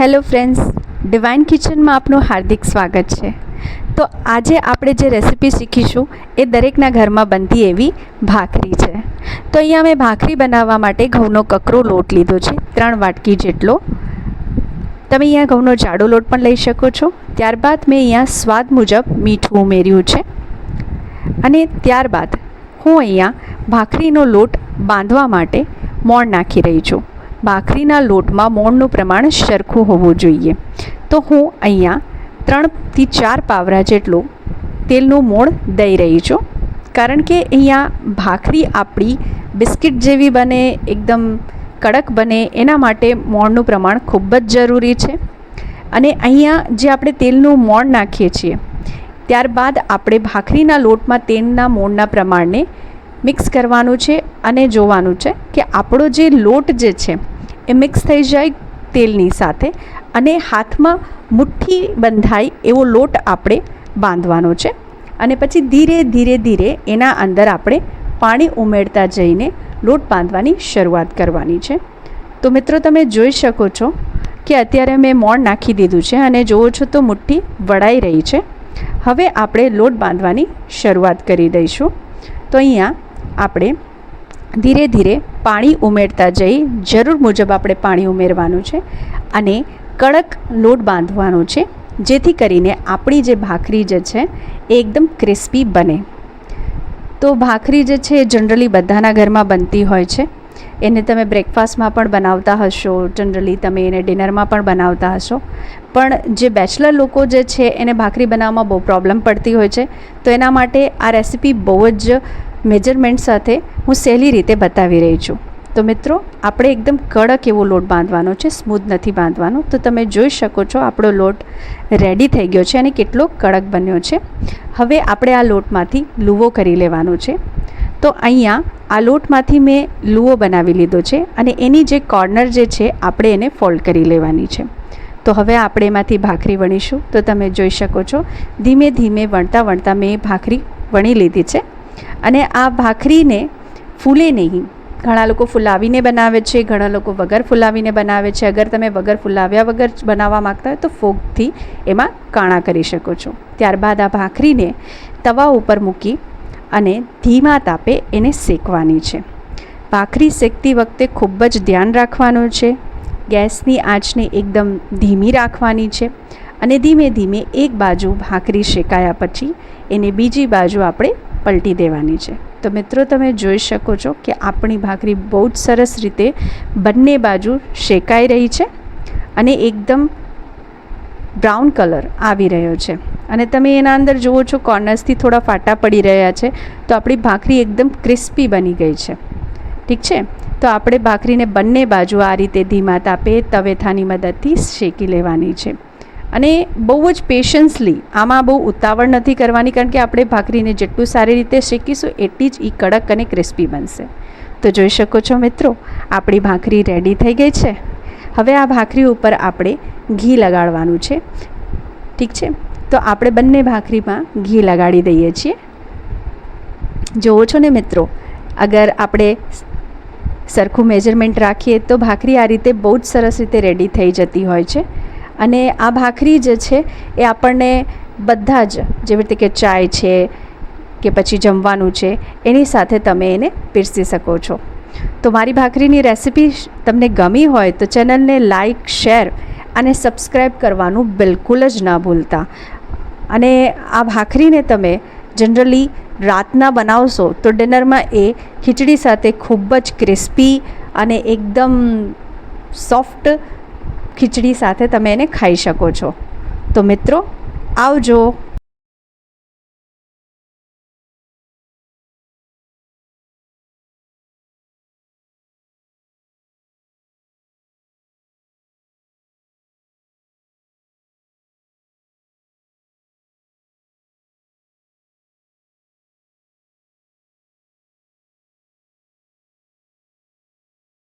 Hello friends divine કિચનમાં આપનું હાર્દિક સ્વાગત છે. તો આજે આપણે જે રેસિપી શીખીશું, એ દરેકના ઘરમાં બનતી એવી ભાખરી છે. તો અહીંયા મેં ભાખરી બનાવવા માટે ઘઉંનો કકરો લોટ લીધો છે, ત્રણ વાટકી જેટલો. તમે અહીંયા ઘઉંનો જાડો લોટ પણ લઈ શકો છો. ત્યારબાદ મેં અહીંયા સ્વાદ મુજબ મીઠું ઉમેર્યું છે. અને ત્યારબાદ હું અહીંયા ભાખરીનો લોટ બાંધવા માટે મોણ નાખી રહી છું. ભાખરીના લોટમાં મોણનું પ્રમાણ સરખું હોવું જોઈએ. તો હું અહીંયા ત્રણથી ચાર પાવરા જેટલું તેલનું મોણ દઈ રહી છું. કારણ કે અહીંયા ભાખરી આપણી બિસ્કિટ જેવી બને, એકદમ કડક બને, એના માટે મોણનું પ્રમાણ ખૂબ જ જરૂરી છે. અને અહીંયા જે આપણે તેલનું મોણ નાખીએ છીએ, ત્યારબાદ આપણે ભાખરીના લોટમાં તેલના મોણના પ્રમાણને મિક્સ કરવાનું છે અને જોવાનું છે કે આપણો જે લોટ જે છે એ મિક્સ થઈ જાય તેલની સાથે અને હાથમાં મુઠ્ઠી બંધાય એવો લોટ આપણે બાંધવાનો છે. અને પછી ધીરે ધીરે ધીરે એના અંદર આપણે પાણી ઉમેરતા જઈને લોટ બાંધવાની શરૂઆત કરવાની છે. તો મિત્રો તમે જોઈ શકો છો કે અત્યારે મેં મોણ નાખી દીધું છે અને જુઓ છો તો મુઠ્ઠી વળાઈ રહી છે. હવે આપણે લોટ બાંધવાની શરૂઆત કરી દઈશું. તો અહીંયા આપણે ધીરે ધીરે પાણી ઉમેરતા જઈ જરૂર મુજબ આપણે પાણી ઉમેરવાનું છે અને કડક લોટ બાંધવાનો છે, જેથી કરીને આપણી જે ભાખરી જે છે એ એકદમ ક્રિસ્પી બને. તો ભાખરી જે છે એ જનરલી બધાના ઘરમાં બનતી હોય છે. એને તમે બ્રેકફાસ્ટમાં પણ બનાવતા હશો, જનરલી તમે એને ડિનરમાં પણ બનાવતા હશો. પણ જે બેચલર લોકો જે છે એને ભાખરી બનાવવામાં બહુ પ્રોબ્લેમ પડતી હોય છે. તો એના માટે આ રેસિપી બહુ જ મેજરમેન્ટ સાથે હું સહેલી રીતે બતાવી રહી છું. તો મિત્રો, આપણે એકદમ કડક એવો લોટ બાંધવાનો છે સ્મૂથ નથી બાંધવાનો. તો તમે જોઈ શકો છો, આપણો લોટ રેડી થઈ ગયો છે અને કેટલો કડક બન્યો છે. હવે આપણે આ લોટમાંથી લુવો કરી લેવાનો છે. તો અહીંયા આ લોટમાંથી મેં લુવો બનાવી લીધો છે અને એની જે કોર્નર જે છે, આપણે એને ફોલ્ડ કરી લેવાની છે. તો હવે આપણે એમાંથી ભાખરી વણીશું. તો તમે જોઈ શકો છો, ધીમે ધીમે વણતા વણતા મેં ભાખરી વણી લીધી છે. અને આ ભાખરીને ફૂલે નહીં. ઘણા લોકો ફૂલાવીને બનાવે છે, ઘણા લોકો વગર ફુલાવીને બનાવે છે. અગર તમે વગર ફુલાવ્યા વગર બનાવવા માગતા હોય તો ફોગથી એમાં કાણા કરી શકો છો. ત્યારબાદ આ ભાખરીને તવા ઉપર મૂકી અને ધીમા તાપે એને શેકવાની છે. ભાખરી શેકતી વખતે ખૂબ જ ધ્યાન રાખવાનું છે. ગેસની આંચને એકદમ ધીમી રાખવાની છે અને ધીમે ધીમે એક બાજુ ભાખરી શેકાયા પછી એને બીજી બાજુ આપણે પલટી દેવાની છે. તો મિત્રો, તમે જોઈ શકો છો કે આપણી ભાખરી બહુ જ સરસ રીતે બંને બાજુ શેકાઈ રહી છે અને એકદમ બ્રાઉન કલર આવી રહ્યો છે. અને તમે એના અંદર જુઓ છો, કોર્નર્સથી થોડા ફાટા પડી રહ્યા છે, તો આપણી ભાખરી એકદમ ક્રિસ્પી બની ગઈ છે. ઠીક છે? તો આપણે ભાખરીને બંને બાજુ આ રીતે ધીમા તાપે તવેથાની મદદથી શેકી લેવાની છે. અને બહુ જ પેશન્સલી આમાં બહુ ઉતાવળ નથી કરવાની, કારણ કે આપણે ભાખરીને જેટલું સારી રીતે શેકીશું, એટલી જ એ કડક અને ક્રિસ્પી બનશે. તો જોઈ શકો છો મિત્રો, આપણી ભાખરી રેડી થઈ ગઈ છે. હવે આ ભાખરી ઉપર આપણે ઘી લગાડવાનું છે. ઠીક છે? તો આપણે બંને ભાખરીમાં ઘી લગાડી દઈએ છીએ. જુઓ છો ને મિત્રો, અગર આપણે સરખું મેજરમેન્ટ રાખીએ તો ભાખરી આ રીતે બહુ જ સરસ રીતે રેડી થઈ જતી હોય છે. અને આ ભાખરી જે છે એ આપણને બધા જ જેવી રીતે કે ચાય છે કે પછી જમવાનું છે, એની સાથે તમે એને પીરસી શકો છો. તો મારી ભાખરીની રેસિપી તમને ગમી હોય તો ચેનલને લાઈક, શેર અને સબસ્ક્રાઈબ કરવાનું બિલકુલ જ ના ભૂલતા. અને આ ભાખરીને તમે જનરલી રાતના બનાવશો તો ડિનરમાં એ ખીચડી સાથે ખૂબ જ ક્રિસ્પી અને એકદમ સોફ્ટ ખીચડી સાથે તમે એને ખાઈ શકો છો. તો મિત્રો આવજો.